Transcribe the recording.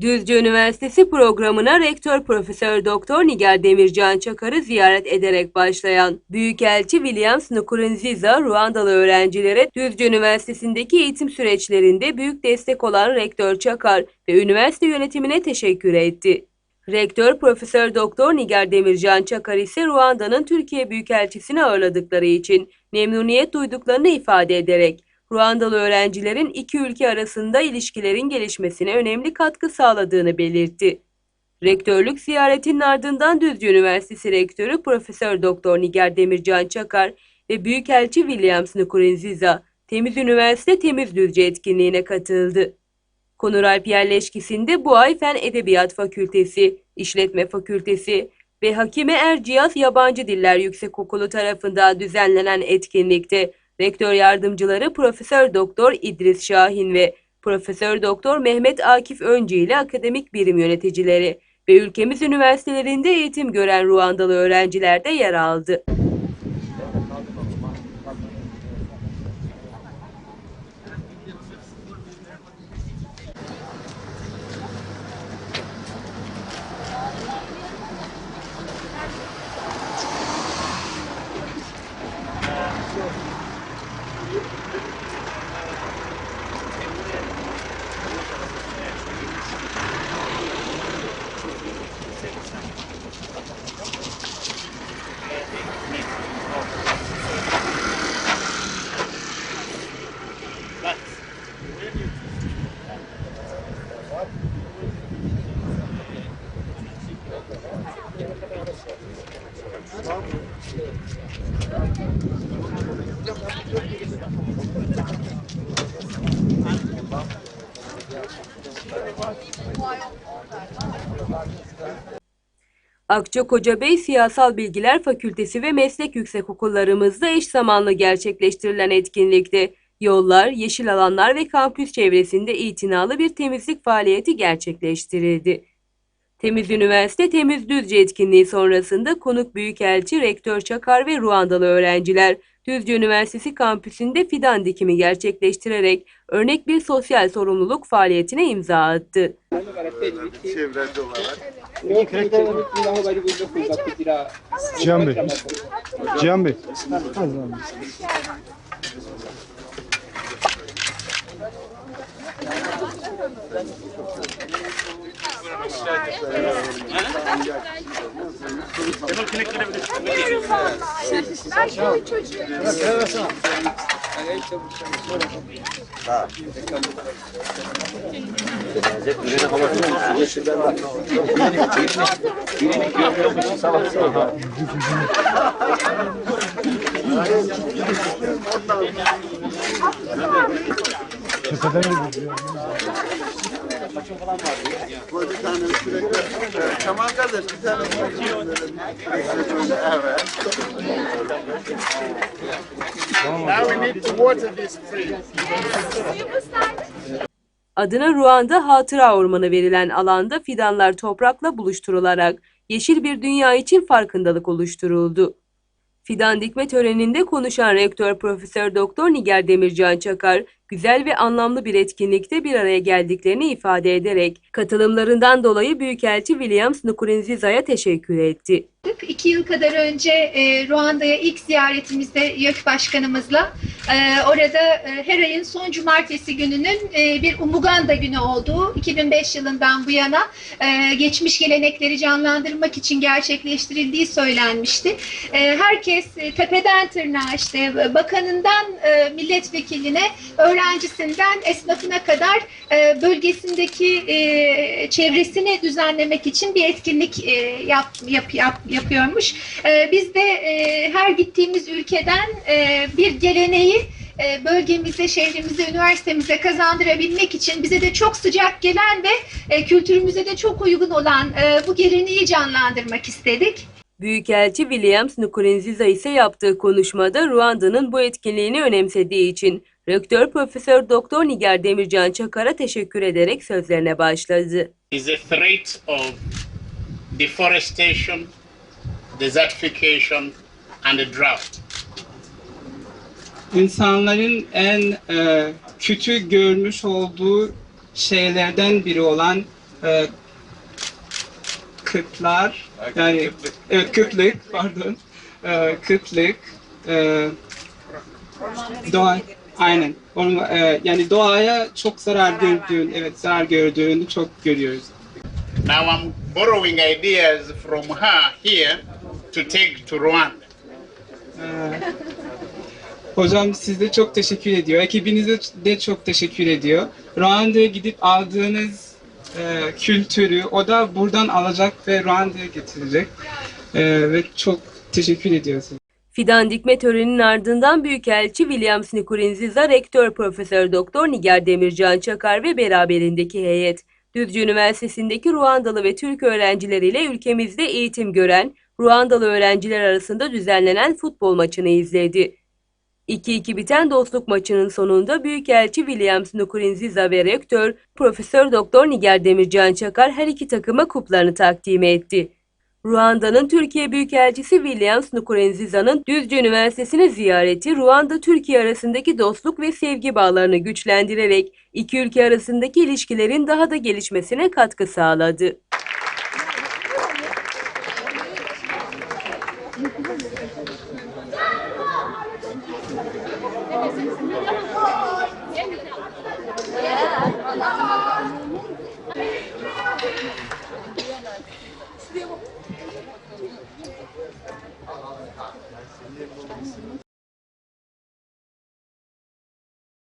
Düzce Üniversitesi programına Rektör Profesör Doktor Nigar Demircan Çakar'ı ziyaret ederek başlayan Büyükelçi Williams Nkurunziza Ruandalı öğrencilere Düzce Üniversitesi'ndeki eğitim süreçlerinde büyük destek olan Rektör Çakar ve üniversite yönetimine teşekkür etti. Rektör Profesör Doktor Nigar Demircan Çakar ise Ruanda'nın Türkiye Büyükelçisini ağırladıkları için memnuniyet duyduklarını ifade ederek Ruandalı öğrencilerin iki ülke arasında ilişkilerin gelişmesine önemli katkı sağladığını belirtti. Rektörlük ziyaretinin ardından Düzce Üniversitesi Rektörü Profesör Doktor Nigar Demircan Çakar ve Büyükelçi Williams Nkurunziza Temiz Üniversite Temiz Düzce etkinliğine katıldı. Konur Alp yerleşkisinde bu ay Fen Edebiyat Fakültesi, İşletme Fakültesi ve Hakime Erciyes Yabancı Diller Yüksekokulu tarafından düzenlenen etkinlikte Rektör yardımcıları Profesör Doktor İdris Şahin ve Profesör Doktor Mehmet Akif Öncü ile akademik birim yöneticileri ve ülkemiz üniversitelerinde eğitim gören Ruandalı öğrenciler de yer aldı. Akçakocabey Siyasal Bilgiler Fakültesi ve Meslek Yüksekokullarımızda eş zamanlı gerçekleştirilen etkinlikte yollar, yeşil alanlar ve kampüs çevresinde itinalı bir temizlik faaliyeti gerçekleştirildi. Temiz Üniversite Temiz Düzce etkinliği sonrasında konuk büyükelçi Rektör Çakar ve Ruandalı öğrenciler Düzce Üniversitesi kampüsünde fidan dikimi gerçekleştirerek örnek bir sosyal sorumluluk faaliyetine imza attı. çevreci olarak. Cihan Bey. Cihan Bey. Kemal Kinek gelebilir. Bilmiyorum vallahi. Ben köy çocuğuyum. Tepeden gidiyor. Bu bir tane sürekli. Evet, Kemal kardeş bir tane. Evet. Now we need to water this tree. Adına Ruanda Hatıra Ormanı verilen alanda fidanlar toprakla buluşturularak yeşil bir dünya için farkındalık oluşturuldu. Fidan dikme töreninde konuşan Rektör Profesör Doktor Nigar Demircan Çakar, güzel ve anlamlı bir etkinlikte bir araya geldiklerini ifade ederek katılımlarından dolayı Büyükelçi Williams Nkurunziza'ya teşekkür etti. İki yıl kadar önce e, Ruanda'ya ilk ziyaretimizde YÖK Başkanımızla e, orada e, her ayın son cumartesi gününün e, bir Umuganda günü olduğu 2005 yılından bu yana e, geçmiş gelenekleri canlandırmak için gerçekleştirildiği söylenmişti. E, herkes e, tepeden tırnağa işte e, bakanından e, milletvekiline, öğrencisinden esnafına kadar e, bölgesindeki e, çevresini düzenlemek için bir etkinlik e, yap, yap, yap, yapıyormuş. E, biz de e, her gittiğimiz ülkeden e, bir geleneği e, bölgemize, şehrimize, üniversitemize kazandırabilmek için bize de çok sıcak gelen ve e, kültürümüze de çok uygun olan e, bu geleneği canlandırmak istedik. Büyükelçi Williams Nkurunziza ise yaptığı konuşmada Ruanda'nın bu etkinliğini önemsediği için Rektör Profesör Doktor Nigar Demircan Çakar'a teşekkür ederek sözlerine başladı. is a threat of deforestation, desertification, and a drought. insanların en e, kötü görmüş olduğu şeylerden biri olan e, kıtlar yani evet kıtlık pardon e, kıtlık e, doğa aynen Orma- e, yani doğaya çok zarar gördüğün evet zarar gördüğünü çok görüyoruz. Now I'm borrowing ideas from her here to take to Rwanda. Hocam size çok teşekkür ediyor. Ekibinize de çok teşekkür ediyor. Ruanda'ya gidip aldığınız e, kültürü o da buradan alacak ve Ruanda'ya getirecek. E, ve çok teşekkür ediyoruz. Fidan dikme töreninin ardından Büyükelçi William Nkurunziza, Rektör Profesör Doktor Niger Demircan Çakar ve beraberindeki heyet, Düzce Üniversitesi'ndeki Ruandalı ve Türk öğrencileriyle ülkemizde eğitim gören Ruandalı öğrenciler arasında düzenlenen futbol maçını izledi. 2-2 biten dostluk maçının sonunda Büyükelçi William Nkurunziza ve Rektör Profesör Doktor Niger Demircan Çakar her iki takıma kuplarını takdim etti. Ruanda'nın Türkiye Büyükelçisi William Nkurunziza'nın Düzce Üniversitesi'ni ziyareti Ruanda-Türkiye arasındaki dostluk ve sevgi bağlarını güçlendirerek iki ülke arasındaki ilişkilerin daha da gelişmesine katkı sağladı.